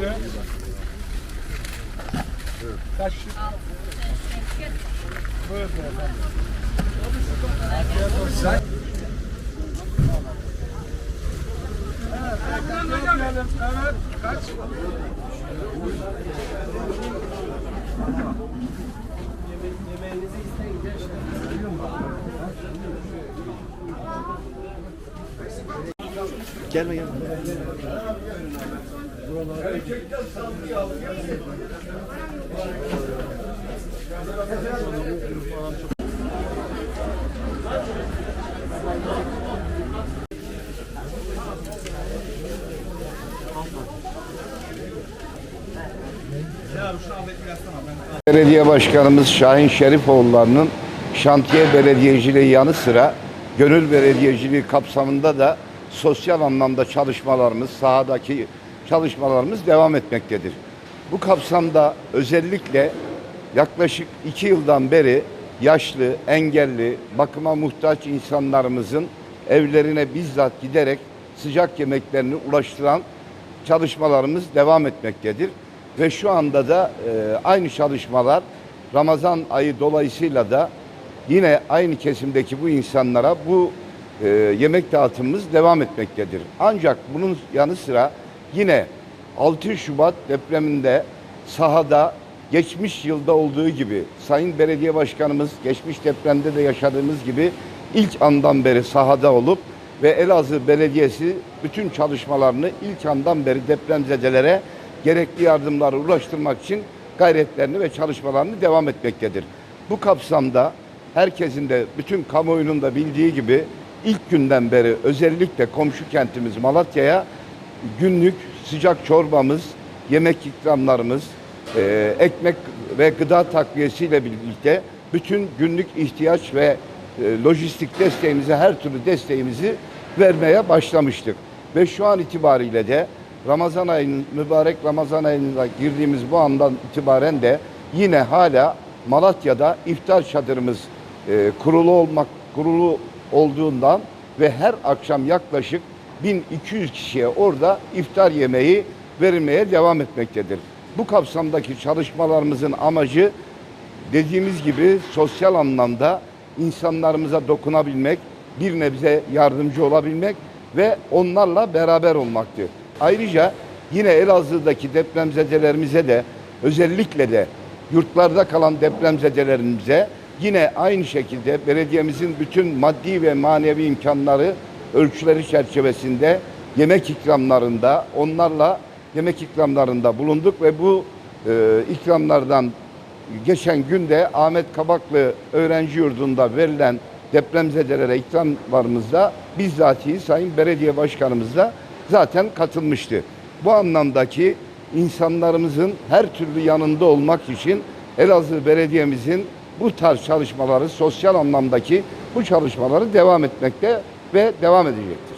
Buyurun. Kaç? Afiyet olsun. Evet. Evet, kaç? Gelme gelme. Belediye Başkanımız Şahin Şerifoğulları'nın şantiye belediyeciliği yanı sıra gönül belediyeciliği kapsamında da sosyal anlamda çalışmalarımız, sahadaki çalışmalarımız devam etmektedir. Bu kapsamda özellikle yaklaşık iki yıldan beri yaşlı, engelli, bakıma muhtaç insanlarımızın evlerine bizzat giderek sıcak yemeklerini ulaştıran çalışmalarımız devam etmektedir. Ve şu anda da e, aynı çalışmalar Ramazan ayı dolayısıyla da yine aynı kesimdeki bu insanlara bu e, yemek dağıtımımız devam etmektedir. Ancak bunun yanı sıra yine 6 Şubat depreminde sahada geçmiş yılda olduğu gibi Sayın Belediye Başkanımız geçmiş depremde de yaşadığımız gibi ilk andan beri sahada olup ve Elazığ Belediyesi bütün çalışmalarını ilk andan beri depremzedelere gerekli yardımları ulaştırmak için gayretlerini ve çalışmalarını devam etmektedir. Bu kapsamda herkesin de bütün kamuoyunun da bildiği gibi ilk günden beri özellikle komşu kentimiz Malatya'ya günlük sıcak çorbamız, yemek ikramlarımız, e, ekmek ve gıda takviyesiyle birlikte bütün günlük ihtiyaç ve e, lojistik desteğimizi, her türlü desteğimizi vermeye başlamıştık. Ve şu an itibariyle de Ramazan ayının, mübarek Ramazan ayına girdiğimiz bu andan itibaren de yine hala Malatya'da iftar çadırımız e, kurulu olmak kurulu olduğundan ve her akşam yaklaşık 1200 kişiye orada iftar yemeği verilmeye devam etmektedir. Bu kapsamdaki çalışmalarımızın amacı dediğimiz gibi sosyal anlamda insanlarımıza dokunabilmek, bir nebze yardımcı olabilmek ve onlarla beraber olmaktı. Ayrıca yine Elazığ'daki depremzedelerimize de özellikle de yurtlarda kalan depremzedelerimize yine aynı şekilde belediyemizin bütün maddi ve manevi imkanları ölçüleri çerçevesinde yemek ikramlarında onlarla yemek ikramlarında bulunduk ve bu e, ikramlardan geçen günde Ahmet Kabaklı Öğrenci Yurdu'nda verilen depremzedelere ikramlarımızda bizzatihi Sayın Belediye Başkanımız da zaten katılmıştı. Bu anlamdaki insanlarımızın her türlü yanında olmak için Elazığ Belediye'mizin bu tarz çalışmaları, sosyal anlamdaki bu çalışmaları devam etmekte ve devam edecektir.